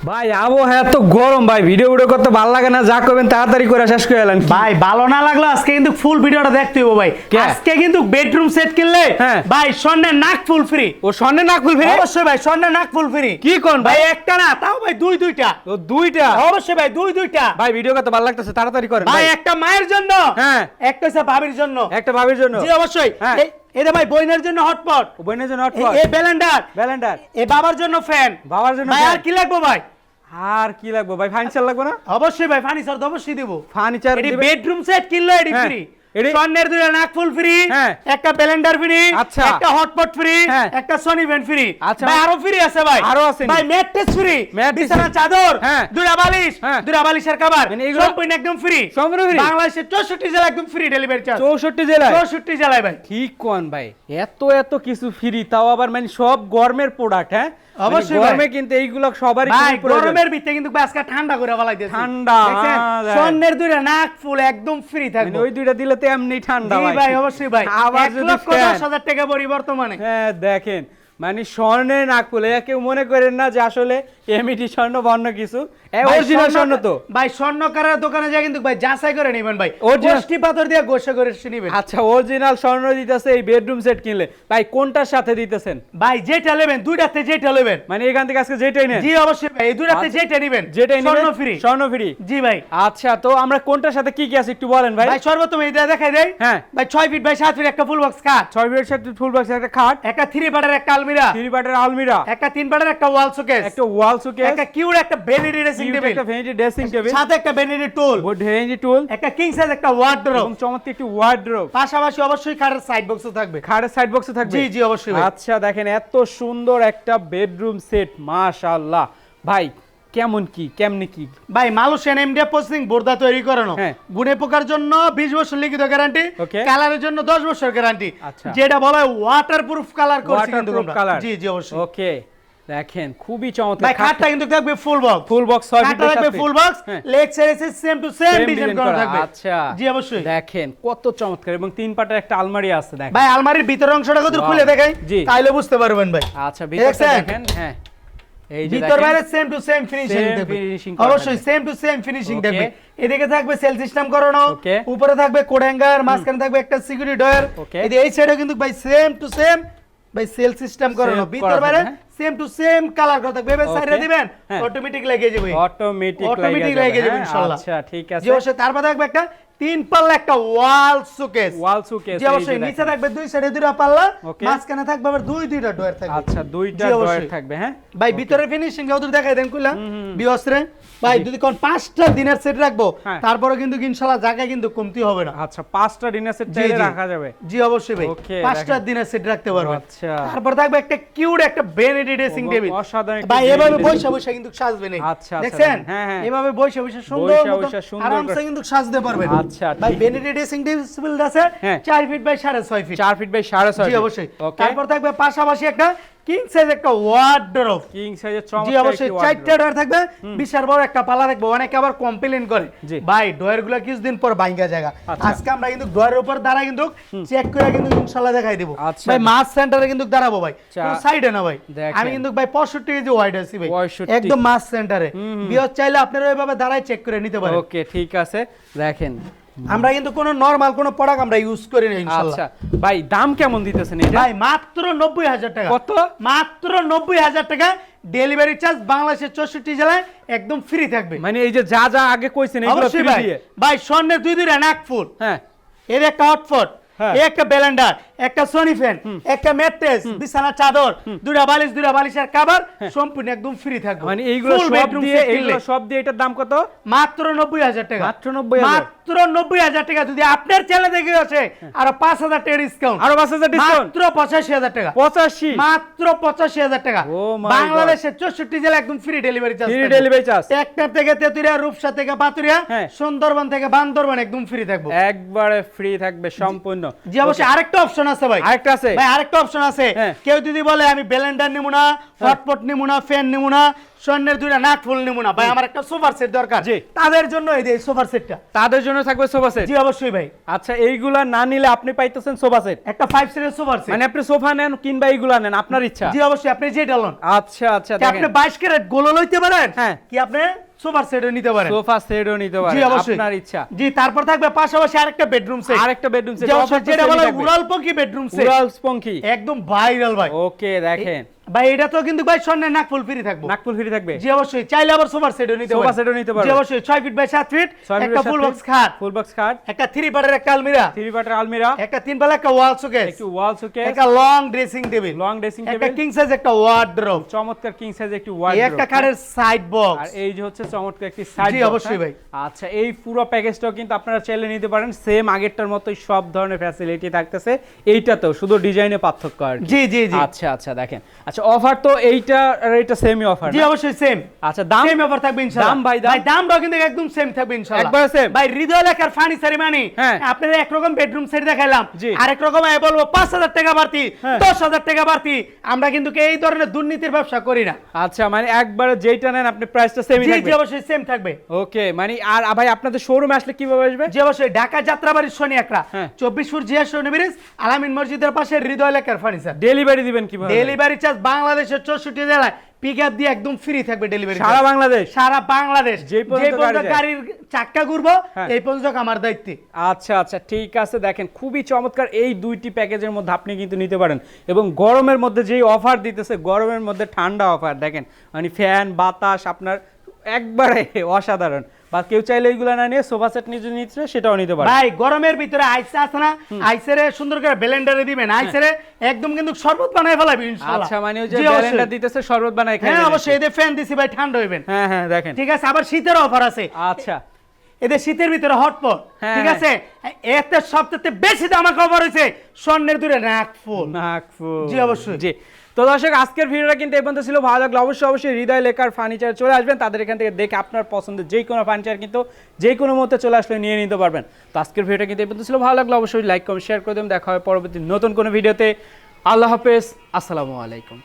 ভাই আবহাওয়া এত গরম ভাই ভিডিও ভিডিও করতে ভালো লাগে না যা করবেন তাড়াতাড়ি করে শেষ করে এলেন ভাই ভালো না লাগল আজকে কিন্তু ফুল ভিডিওটা দেখতে হইব ভাই। আজকে কিন্তু বেডরুম সেট কিনলে হ্যাঁ। ভাই স্বর্ণের নাক ফুল ফ্রি ও স্বর্ণের নাক ফুল ফ্রি অবশ্যই ভাই স্বর্ণের নাক ফুল ফ্রি কি কোন ভাই একটা না তাও ভাই দুই দুইটা। ও দুইটা? অবশ্যই ভাই দুই দুইটা। ভাই ভিডিও করতে ভালো লাগতেছে তাড়াতাড়ি করেন ভাই একটা মায়ের জন্য হ্যাঁ। একটা ভাবির জন্য। একটা ভাবির জন্য। জি অবশ্যই। হ্যাঁ। এটা ভাই বইনের জন্য হটপট। বইনের জন্য হটপট। এই ব্যালেন্ডার। ব্যালেন্ডার। এ বাবার জন্য ফ্যান। বাবার জন্য ভাই আর কি লাগবো ভাই? আর কি লাগবো? ভাই ফার্নিচার লাগবে না? অবশ্যই ভাই ফার্নিচার তো অবশ্যই দেবো। ফার্নিচার বেডরুম সেট কিনলো এটি হ্যাঁ। ফ্রি এটি- স্বর্ণের ফুল ফ্রি হ্যাঁ। একটা ফ্রি আচ্ছা। একটা হটপট ফ্রি হ্যাঁ। একটা সনি ভ্যান ফ্রি আচ্ছা। ভাই আরও ফ্রি আছে ভাই আরও আছে ভাই ম্যাট্রেস ফ্রি বিছানা চাদর হ্যাঁ। দুইটা বালিশ। দুইটা বালিশের কভার মানে সম্পূর্ণ একদম ফ্রি সম্পূর্ণ free? বাংলাদেশের 64 জেলা একদম ফ্রি ডেলিভারি চার্জ চৌষট্টি জেলায় 64 জেলায় ভাই ঠিক কোন ভাই এত এত কিছু ফ্রি তাও আবার মানে সব গরমের প্রোডাক্ট হ্যাঁ অবশ্যই ভাই। গরমে কিন্তু এইগুলো সবারই ভাই গরমের ভিতরে কিন্তু আজকে ঠান্ডা করে ফেলাইতেছি। ঠান্ডা? হ্যাঁ, স্বর্ণের দুইটা নাক ফুল একদম ফ্রি মানে থাকবে ওই দুইটা দিলে তো এমনি ঠান্ডা ভাই। অবশ্যই ভাই। আবার যদি হাজার টাকা পরিবর্তমানে। হ্যাঁ দেখেন। মানে স্বর্ণের নাক ফুলে কেউ মনে করেন না যে আসলে এমইটি স্বর্ণ বর্ণ কিছু? অরিজিনাল স্বর্ণ তো। ভাই স্বর্ণকারের দোকানে যায় কিন্তু ভাই যাচাই করে নেবেন ভাই। গোষ্ঠী পাথর দিয়ে গোসা করে নেবেন। আচ্ছা অরিজিনাল স্বর্ণ দিতেছে এই বেডরুম সেট কিনলে। ভাই কোনটার সাথে দিতেছেন? ভাই যেটা নেবেন দুইটাতে যেটা নেবেন। মানে এখান থেকে আজকে যেটাই নেন। জি অবশ্যই ভাই এই দুইটাতে আচ্ছা। যেটা নেবেন। যেটাই নেবেন স্বর্ণ ফ্রি স্বর্ণ ফ্রি জি ভাই। আচ্ছা তো আমরা কোনটার সাথে কি কি আছে একটু বলেন ভাই। ভাই সর্বোত্তম এটা দেখাই দেয় হ্যাঁ। ভাই ছয় ফিট বাই সাত ফিট একটা ফুল বক্স কাঠ ছয় বেডের সাথে ফুল বক্স একটা খাট। একটা থ্রি পার্টের একটা আলমিরা থ্রি পার্টের আলমিরা। একটা তিন পার্টের একটা ওয়াল শোকেস একটা ওয়াল শোকেস একটা কিউর একটা ভ্যানিটি ড্রেসিং টেবিল। একটা ভ্যানিটি ড্রেসিং টেবিল। সাথে একটা ভ্যানিটি টুল। ভ্যানিটি টুল। একটা কিং সাইজ একটা ওয়ার্ডরোব এবং চমৎকার একটি ওয়ার্ড্রোব পাশাপাশি অবশ্যই খাটের সাইড বক্সও থাকবে। খাটের সাইড বক্সও থাকবে? জি, জি, অবশ্যই আচ্ছা দেখেন এত সুন্দর একটা বেডরুম সেট মাশাআল্লাহ। ভাই কেমন কি কেমনে কি? ভাই মালয়েশিয়ান এমডিএফ প্রসেসিং বোর্ডা তৈরি করানো। হ্যাঁ। গুণে পোকার জন্য 20 বছর লিখিত গ্যারান্টি কালারের জন্য 10 বছর গ্যারান্টি আচ্ছা। যেটা বলা হয় ওয়াটারপ্রুফ কালার করছি কিন্তু কালার জি জি অবশ্যই। ওকে। দেখেন খুবই চমৎকার। ভাই খাটটা কিন্তু থাকবে ফুল বক্স ফুল বক্স 6 খাটটা থাকবে full box. Leg side same to same design করা থাকবে। আচ্ছা। জি অবশ্যই। দেখেন কত চমৎকার। এবং তিন পাটের একটা আলমারি আছে দেখেন। ভাই আলমারির ভিতরের অংশটা কত খুলে দেখাই। তাইলে বুঝতে পারবেন ভাই। আচ্ছা ভিতরটা দেখেন হ্যাঁ। ভিতর বাইরে সেম টু সেম ফিনিশিং করা অবশ্যই সেম টু সেম ফিনিশিং. থাকবে এদিকে থাকবে সেল সিস্টেম করানো উপরে থাকবে কোডেঙ্গার মাঝখানে থাকবে একটা সিকিউরিটি ডয়ার এই এই সাইডে কিন্তু ভাই সেম টু সেম ভাই সেল সিস্টেম করানো ভিতর বাইরে সেম টু সেম কালার করা থাকবে। এবার সাইডে দিবেন। হ্যাঁ। অটোমেটিক লাগিয়ে যাবে। অটোমেটিক Automatic লাগে লেগে যাবে যাবে হ্যাঁ? ইনশাআল্লাহ। আচ্ছা ঠিক আছে। জি অবশ্যই তারপর থাকবে একটা তিন পাল্লা একটা ওয়াল শোকেস ওয়াল সুকেস জি অবশ্যই নিচে থাকবে দুই সাইডে দুইটা পাল্লা মাঝখানে থাকবে আবার দুই দুইটা ডয়ার থাকবে। আচ্ছা দুইটা ডয়ার থাকবে হ্যাঁ? ভাই ভিতরে ফিনিশিং ওদের দেখাই দেন কইলা বিয়সরে। ভাই যদি কোন পাঁচটা দিনের সেট রাখব হ্যাঁ। তারপরে কিন্তু ইনশাআল্লাহ জায়গা কিন্তু কমতি হবে না। আচ্ছা পাঁচটা ডিনার সেট চাইলে রাখা যাবে? জি অবশ্যই ভাই। পাঁচটা। দিনের সেট রাখতে পারবেন। আচ্ছা। তারপর থাকবে একটা কিউট একটা ভ্যানিটি ড্রেসিং টেবিল অসাধারণ ভাই এভাবে বৈশা বৈশা কিন্তু সাজবে না। আচ্ছা, আচ্ছা, দেখছেন? হ্যাঁ, হ্যাঁ। এভাবে বৈশা বৈশা সুন্দর বইসা মতো বইসা সুন্দর আরামসে কিন্তু সাজতে পারবেন। আচ্ছা, ভাই। ভ্যানিটি ড্রেসিং টেবিল আছে হ্যাঁ। 4 ফিট বাই 6.5 ফিট চার ফিট বাই সাড়ে ছয় জি অবশ্যই। তারপর থাকবে পাশাপাশি একটা কিং সাইজ একটা ওয়ার্ডরোব কিং সাইজের জি অবশ্যই। চারটা। ডয়ার থাকবে বিশাল বড় একটা পালা থাকবে অনেকে আবার কমপ্লেন করে। ভাই কিছুদিন পর ভাঙ্গা জায়গা। আচ্ছা। আজকে আমরা কিন্তু ডয়ারের উপর দাঁড়া কিন্তু চেক করে কিন্তু ইনশাল্লাহ দেখাই দেবো। আচ্ছা। ভাই মাছ সেন্টারে কিন্তু দাঁড়াবো ভাই। সাইডে না ভাই। আমি কিন্তু ভাই পঁয়ষট্টি কেজি ওয়াইড আছি ভাই। একদম মাছ সেন্টারে বিয়র চাইলে আপনারা ওইভাবে দাঁড়ায় চেক করে নিতে পারেন। ওকে ঠিক আছে। দেখেন। আমরা কিন্তু কোনো নরমাল কোনো প্রোডাক্ট আমরা ইউজ করি না ইনশাআল্লাহ আচ্ছা ভাই দাম কেমন দিতেছেন এটা? ভাই মাত্র নব্বই হাজার টাকা। কত? মাত্র নব্বই হাজার টাকা। ডেলিভারি চার্জ বাংলাদেশের চৌষট্টি জেলায় একদম ফ্রি থাকবে। মানে এই যে যা যা আগে কইছেন এগুলো ফ্রি ভাই। দিয়ে? ভাই স্বর্ণের দুই দুই রে নাকফুল হ্যাঁ। এর একটা হটফট। একটা ব্যালেন্ডার একটা সনি ফ্যান একটা ম্যাট্রেস বিছানা চাদর দুইটা বালিশ দুইটা বালিশের কাভার সম্পূর্ণ একদম ফ্রি থাকবে। মানে এইগুলো সব দিয়ে এইগুলো সব দিয়ে এটার দাম কত? মাত্র নব্বই হাজার টাকা। মাত্র 90,000 মাত্র নব্বই হাজার টাকা। যদি আপনার চ্যানেল থেকে আসে আরও পাঁচ হাজার টাকা ডিসকাউন্ট আরও পাঁচ হাজার ডিসকাউন্ট মাত্র পঁচাশি হাজার টাকা। পঁচাশি? মাত্র পঁচাশি হাজার টাকা। my বাংলাদেশের চৌষট্টি জেলা একদম free delivery charge free delivery charge একটা থেকে তেতুরিয়া রূপসা থেকে পাতুরিয়া হ্যাঁ। সুন্দরবন থেকে বান্দরবন একদম ফ্রি থাকবে। একবারে ফ্রি থাকবে সম্পূর্ণ। জি অবশ্যই। আরেকটা অপশন আছে ভাই। আরেকটা আছে? ভাই আরেকটা অপশন আছে। হ্যাঁ। কেউ যদি বলে আমি ব্লেন্ডার না হটপট নিব না ফ্যান না স্বর্ণের দুইটা নাক ফুল নিমুনা ভাই আমার একটা সোফার সেট দরকার। জি। তাদের জন্য এই যে সোফার সেটটা তাদের জন্য থাকবে সোফা সেট জি অবশ্যই ভাই। আচ্ছা এইগুলা না নিলে আপনি পাইতেছেন সোফা সেট একটা ফাইভ সিটের সোফার সেট মানে আপনি সোফা নেন কিংবা এইগুলা নেন আপনার ইচ্ছা? জি অবশ্যই। আপনি যেটা লন আচ্ছা আচ্ছা আপনি বাইশ ক্যারেট গোলো লইতে পারেন? হ্যাঁ। কি আপনি সোফার সেটও নিতে পারেন। সোফা সেটও নিতে জি পারেন অবশ্যই। আপনার ইচ্ছা। জি তারপর থাকবে পাশাপাশি আরেকটা বেডরুম সেট আরেকটা বেডরুম সেট যেটা বলে উড়াল পঙ্কি বেডরুম সেট উড়াল স্পঙ্কি একদম ভাইরাল ভাই। ওকে দেখেন। ভাই এটা তো কিন্তু ভাই স্বর্ণের নাক ফুল ফ্রি থাকব। নাকফুল ফ্রি থাকবে। জি অবশ্যই চাইলে আবার সোফার সেটও নিতে সেটও নিতে জি অবশ্যই 6 ফিট বাই 7 ফিট একটা ফুল বক্স খাট। ফুল বক্স খাট। একটা থ্রি পার্টের একটা আলমিরা। থ্রি পার্টের আলমিরা। একটা তিন পাল্লা একটা ওয়াল শোকেস একটু ওয়াল শোকেস একটা long dressing table long dressing একটা কিং সাইজ একটা ওয়ার্ডরোব চমৎকার কিং সাইজ একটি এই একটা কারের সাইড আর এই যে হচ্ছে চমৎকার একটি সাইড জি, অবশ্যই ভাই। আচ্ছা এই পুরো প্যাকেজটাও কিন্তু আপনারা চাইলে নিতে পারেন। সেম আগেরটার মতোই সব ধরনের ফ্যাসিলিটি থাকতেছে। এইটাতেও শুধু ডিজাইনে পার্থক্য আর জি জি জি। আচ্ছা আচ্ছা দেখেন। আচ্ছা অফার তো এইটা আর এটা সেমই অফার জি অবশ্যই সেম আচ্ছা দাম? সেম অফার থাকবে ইনশাআল্লাহ দাম ভাই, দাম? ভাই দামটাও কিন্তু একদম সেম থাকবে ইনশাআল্লাহ একবারে same? ভাই হৃদয় লেখার ফার্নিচার মানে হ্যাঁ। আপনারা একরকম বেডরুম সেট দেখাইলাম। জি। আরেক রকম আমি বলব 5000 টাকা বাড়তি হ্যাঁ। 10000 টাকা বাড়তি। আমরা কিন্তু এই ধরনের দুর্নীতির ব্যবসা করি না। আচ্ছা মানে একবারে যেইটা নেন আপনি প্রাইসটা সেমই থাকবে? জি অবশ্যই সেম থাকবে। ওকে মানে আর ভাই আপনাদের শোরুমে আসলে কীভাবে আসবে? জি অবশ্যই ঢাকা যাত্রাবাড়ির শনি একরা হ্যাঁ। চব্বিশ ফুট জিয়া শনি ব্রিজ আলামিন মসজিদের পাশে হৃদয় লেখার ফার্নিচার ডেলিভারি দিবেন কীভাবে? ডেলিভারি চার্জ বাংলাদেশের চৌষট্টি জেলায় পিক আপ দিয়ে একদম ফ্রি থাকবে ডেলিভারি সারা বাংলাদেশ? সারা বাংলাদেশ। যেই পর্যন্ত। গাড়ির চাক্কা ঘুরবো হ্যাঁ। এই পর্যন্ত আমার দায়িত্বে। আচ্ছা আচ্ছা ঠিক আছে দেখেন খুবই চমৎকার এই দুইটি প্যাকেজের মধ্যে আপনি কিন্তু নিতে পারেন। এবং গরমের মধ্যে যেই অফার দিতেছে গরমের মধ্যে ঠান্ডা অফার দেখেন মানে ফ্যান বাতাস আপনার একবারে অসাধারণ। বা কেউ চাইলে এইগুলো না নিয়ে সোফা সেট নিজে নিচ্ছে সেটাও নিতে পারে। ভাই গরমের ভিতরে আইসে আছে না আইসেরে সুন্দর করে ব্লেন্ডারে দিবেন আইসেরে একদম কিন্তু শরবত বানায় ফেলাবি ইনশাআল্লাহ আচ্ছা মানে ওই যে। ব্যালেন্ডার দিতেছে শরবত বানাই খাই হ্যাঁ অবশ্যই এদের ফ্যান দিছি ভাই ঠান্ডা হইবেন। হ্যাঁ হ্যাঁ দেখেন। ঠিক আছে আবার শীতের অফার আছে। আচ্ছা। এদের শীতের ভিতরে হটপট হ্যাঁ, ঠিক হ্যাঁ। আছে? এতে সবচেয়ে বেশি দামা খবর হয়েছে স্বর্ণের দূরে নাক ফুল। নাগপুর জি, অবশ্যই। জি। তো দর্শক, আজকের ভিডিওটা কিন্তু এই পর্যন্ত ছিল। ভালো লাগল অবশ্যই অবশ্যই হৃদয় লেখার ফার্নিচার চলে আসবেন। তাদের এখান থেকে দেখে আপনার পছন্দের যে কোনো ফার্নিচার কিন্তু যে কোনো মুহূর্তে চলে আসলে নিয়ে নিতে পারবেন। তো আজকের ভিডিওটা কিন্তু এই পর্যন্ত ছিল। ভালো লাগল অবশ্যই লাইক কমেন্ট শেয়ার করে দেবেন। দেখা হয় পরবর্তী নতুন কোনো ভিডিওতে। আল্লাহ হাফেজ। আসসালামু আলাইকুম।